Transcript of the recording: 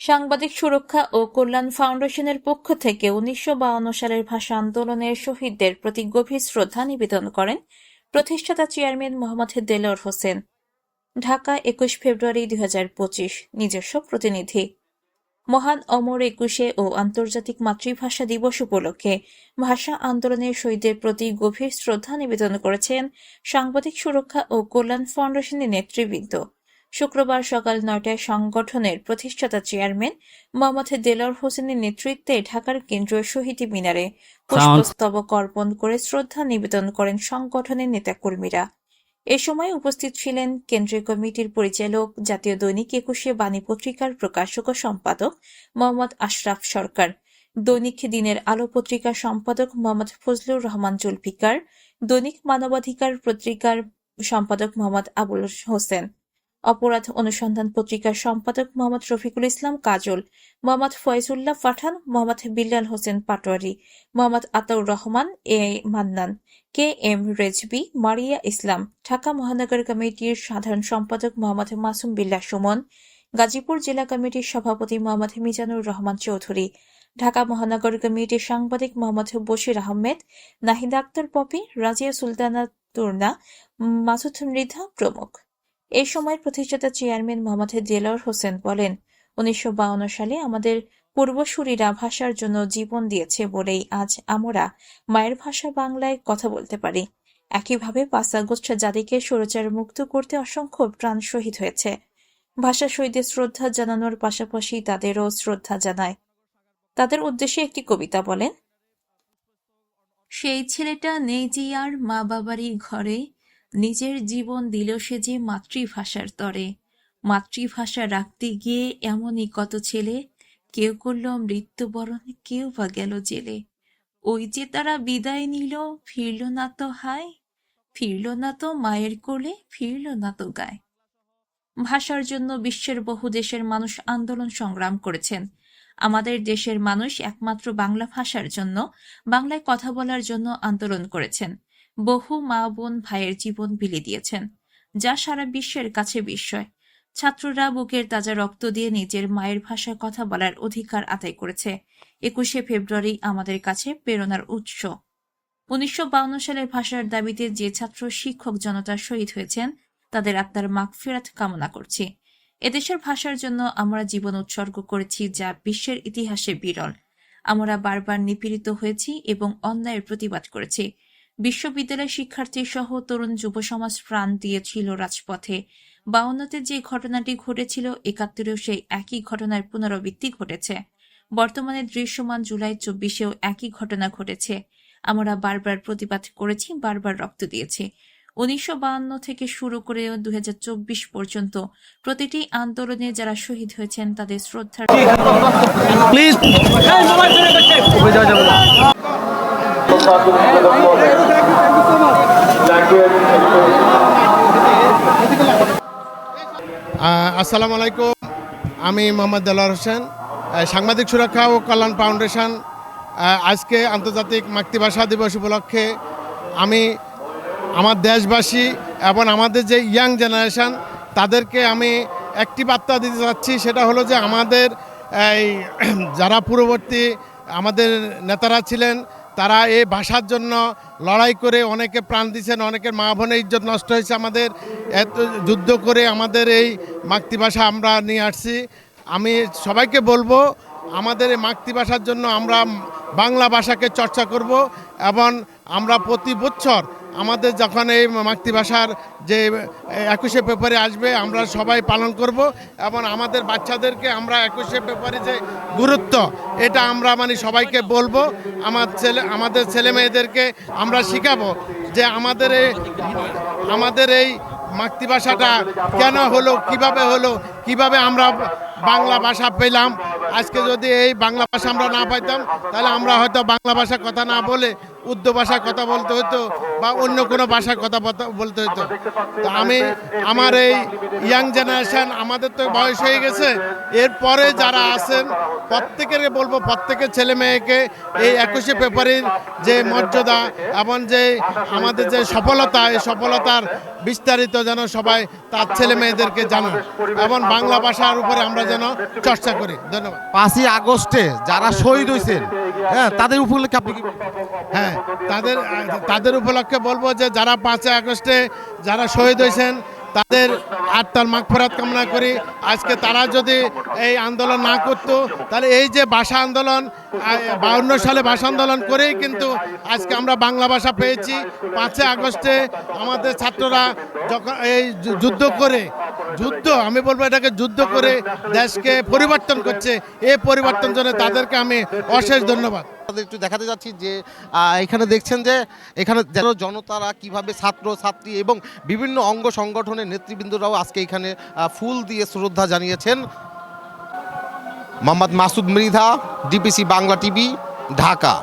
সাংবাদিক সুরক্ষা ও কল্যাণ ফাউন্ডেশনের পক্ষ থেকে উনিশশো সালের ভাষা আন্দোলনের শহীদদের প্রতি গভীর শ্রদ্ধা নিবেদন করেন প্রতিষ্ঠাতা চেয়ারম্যান মোহাম্মদ দেলোয়ার হোসেন। ঢাকা, একুশ ফেব্রুয়ারি দুই হাজার পঁচিশ, নিজস্ব প্রতিনিধি। মহান অমর একুশে ও আন্তর্জাতিক মাতৃভাষা দিবস উপলক্ষে ভাষা আন্দোলনের শহীদদের প্রতি গভীর শ্রদ্ধা নিবেদন করেছেন সাংবাদিক সুরক্ষা ও কল্যাণ ফাউন্ডেশনের নেতৃবৃন্দ। শুক্রবার সকাল নয়টায় সংগঠনের প্রতিষ্ঠাতা চেয়ারম্যান মোহাম্মদ দেলোয়ার হোসেনের নেতৃত্বে ঢাকার কেন্দ্রীয় শহীদ মিনারে পুষ্পস্তবক অর্পণ করে শ্রদ্ধা নিবেদন করেন সংগঠনের নেতাকর্মীরা। এ সময় উপস্থিত ছিলেন কেন্দ্রীয় কমিটির পরিচালক জাতীয় দৈনিক একুশে বাণী পত্রিকার প্রকাশক ও সম্পাদক মোহাম্মদ আশরাফ সরকার দৈনিক দিনের আলো পত্রিকার সম্পাদক মোহাম্মদ ফজলুর রহমান জুলফিকার দৈনিক মানবাধিকার পত্রিকার সম্পাদক মোহাম্মদ আবুল হোসেন। অপরাধ অনুসন্ধান পত্রিকার সম্পাদক Mohammad Rafiqul Islam Kajal, Mohammad Foyzullah Pathan, Mohammad Billal Hossain Patwari, Mohammad Ataur Rahman A Mannan K M Rezvi, Maria Islam, Dhaka মহানগর কমিটির সাধারণ সম্পাদক মোহাম্মদ মাসুম বিল্লাহ সুমন, গাজীপুর জেলা কমিটির সভাপতি মোহাম্মদ মিজানুর রহমান চৌধুরী, ঢাকা মহানগর কমিটির সাংবাদিক মোহাম্মদ বশির আহমেদ, নাহিদ আক্তার পপি, রাজিয়া সুলতানা তুর্না, মাসুদ মৃধা প্রমুখ। এই সময় প্রতিষ্ঠাতা চেয়ারম্যান মোহাম্মদ দেলাওয়ার হোসেন বলেন, উনিশশো সালে আমাদের পূর্বসূরীরা ভাষার জন্য জীবন দিয়েছে বলেই আজ আমরা মায়ের ভাষা বাংলায় কথা বলতে পারি। একইভাবে পাঁচ আগস্ট জাতিকে স্বৈরাচার মুক্ত করতে অসংখ্য প্রাণ শহীদ হয়েছে। ভাষা শহীদের শ্রদ্ধা জানানোর পাশাপাশি তাদেরও শ্রদ্ধা জানায়। তাদের উদ্দেশ্যে একটি কবিতা বলেন, সেই ছেলেটা নেই আর মা বাবারই ঘরে নিজের জীবন দিল সে যে মাতৃভাষার তরে। মাতৃভাষা রাখতে গিয়ে এমনই কত ছেলে, কেউ করল মৃত্যুবরণ, কেউ বা গেল জেলে। ওই যে তারা বিদায় নিল, ফিরল না তো হায়, ফিরল না তো মায়ের কোলে, ফিরল না তো গায়। ভাষার জন্য বিশ্বের বহু দেশের মানুষ আন্দোলন সংগ্রাম করেছেন। আমাদের দেশের মানুষ একমাত্র বাংলা ভাষার জন্য, বাংলায় কথা বলার জন্য আন্দোলন করেছেন। বহু মা বোন ভাইয়ের জীবন বিলি দিয়েছেন, যা সারা বিশ্বের কাছে বিস্ময়। ছাত্ররা বুকের তাজা রক্ত দিয়ে নিজের মায়ের ভাষায় কথা বলার অধিকার আদায় করেছে। একুশে ফেব্রুয়ারি আমাদের কাছে প্রেরণার উৎস। উনিশশো সালের ভাষার দাবিতে যে ছাত্র শিক্ষক জনতা শহীদ হয়েছেন, তাদের আত্মার মাগফিরাত কামনা করছি। এদেশের ভাষার জন্য আমরা জীবন উৎসর্গ করেছি যা বিশ্বের ইতিহাসে বিরল। আমরা বারবার নিপীড়িত হয়েছি এবং অন্যায়ের প্রতিবাদ করেছি। বিশ্ববিদ্যালয় শিক্ষার্থী সহ তরুণ যুব সমাজ প্রাণ দিয়েছিল রাজপথে। বাউন্নতে যে ঘটনাটি ঘটেছিল একাত্তরেও সেই একই ঘটনার পুনরাবৃত্তি ঘটেছে। বর্তমানে দৃশ্যমান জুলাই চব্বিশেও একই ঘটনা ঘটেছে। আমরা বারবার প্রতিবাদ করেছি বারবার রক্ত দিয়েছি। উনিশশো বায়ান্ন থেকে শুরু করে দুই হাজার চব্বিশ পর্যন্ত প্রতিটি আন্দোলনে যারা শহীদ হয়েছেন তাদের শ্রদ্ধার আহ, আসসালামু আলাইকুম। আমি মোহাম্মদ দেলার হোসেন সাংবাদিক সুরক্ষা ও কল্যাণ ফাউন্ডেশন আজকে আন্তর্জাতিক মাতৃভাষা দিবস উপলক্ষে আমি আমার দেশবাসী এবং আমাদের যে ইয়াং জেনারেশন, তাদেরকে আমি একটি বার্তা দিতে চাচ্ছি, সেটা হলো যে আমাদের এই, যারা পূর্ববর্তী আমাদের নেতারা ছিলেন তারা এই ভাষার জন্য লড়াই করে অনেকে প্রাণ দিয়েছেন, অনেকের মা বোনের ইজ্জত নষ্ট হয়েছে আমাদের। এত যুদ্ধ করে আমাদের এই মাতৃভাষা আমরা নিয়ে আসছি। আমি সবাইকে বলব, আমাদের এই মাতৃভাষার জন্য আমরা বাংলা ভাষাকে চর্চা করব এবং আমরা প্রতি বছর আমাদের যখন এই মাতৃভাষার যে একুশে পেপারে আসবে, আমরা সবাই পালন করব এবং আমাদের বাচ্চাদেরকে আমরা একুশে পেপারে যে গুরুত্ব, এটা আমরা মানে সবাইকে বলব, আমার ছেলে, আমাদের ছেলে মেয়েদেরকে আমরা শিখাবো যে আমাদের এই আমাদের এই মাতৃভাষাটা কেন হলো, কীভাবে হলো কীভাবে আমরা বাংলা ভাষা পেলাম? আজকে যদি এই বাংলা ভাষা আমরা না পাইতাম, তাহলে আমরা হয়তো বাংলা ভাষা কথা না বলে উর্দু ভাষায় কথা বলতে হতো বা অন্য কোনো ভাষায় কথা বলতে- হতো তো আমি, আমার এই ইয়াং জেনারেশন আমাদের তো বয়স হয়ে গেছে। এরপরে যারা আছেন, প্রত্যেকের বলব, প্রত্যেকের ছেলে মেয়েকে এই একুশে পেপারের যে মর্যাদা এবং যে আমাদের যে সফলতা, এই সফলতার বিস্তারিত যেন সবাই তার ছেলে মেয়েদেরকে জানান এবং বাংলা ভাষার উপরে আমরা যেন চর্চা করি। ধন্যবাদ। পাঁচই আগস্টে যারা শহীদ হয়েছেন হ্যাঁ তাদের উপলক্ষে আপনি কি হ্যাঁ তাদের তাদের উপলক্ষে বলব যে যারা পাঁচই আগস্টে যারা শহীদ হয়েছেন তাদের আত্মার মাগফেরাত কামনা করি। আজকে তারা যদি এই আন্দোলন না করতো, তাহলে এই যে ভাষা আন্দোলন বাউন্ন সালে ভাষা আন্দোলন করেই কিন্তু আজকে আমরা বাংলা ভাষা পেয়েছি। পাঁচই আগস্টে আমাদের ছাত্ররা যখন এই যুদ্ধ করে, যুদ্ধ, আমি বলব এটাকে যুদ্ধ করে দেশকে পরিবর্তন করছে। এই পরিবর্তন জন্য তাদেরকে আমি অশেষ ধন্যবাদ। একটু দেখাতে যাচ্ছি যে এখানে দেখছেন যে, এখানে জনতারা কীভাবে ছাত্র, ছাত্রী এবং বিভিন্ন অঙ্গ সংগঠনের নেতৃবৃন্দরাও আজকে এখানে ফুল দিয়ে শ্রদ্ধা জানিয়েছেন মোহাম্মদ মাসুদ মৃধা ডিপিসি বাংলা টিভি ঢাকা।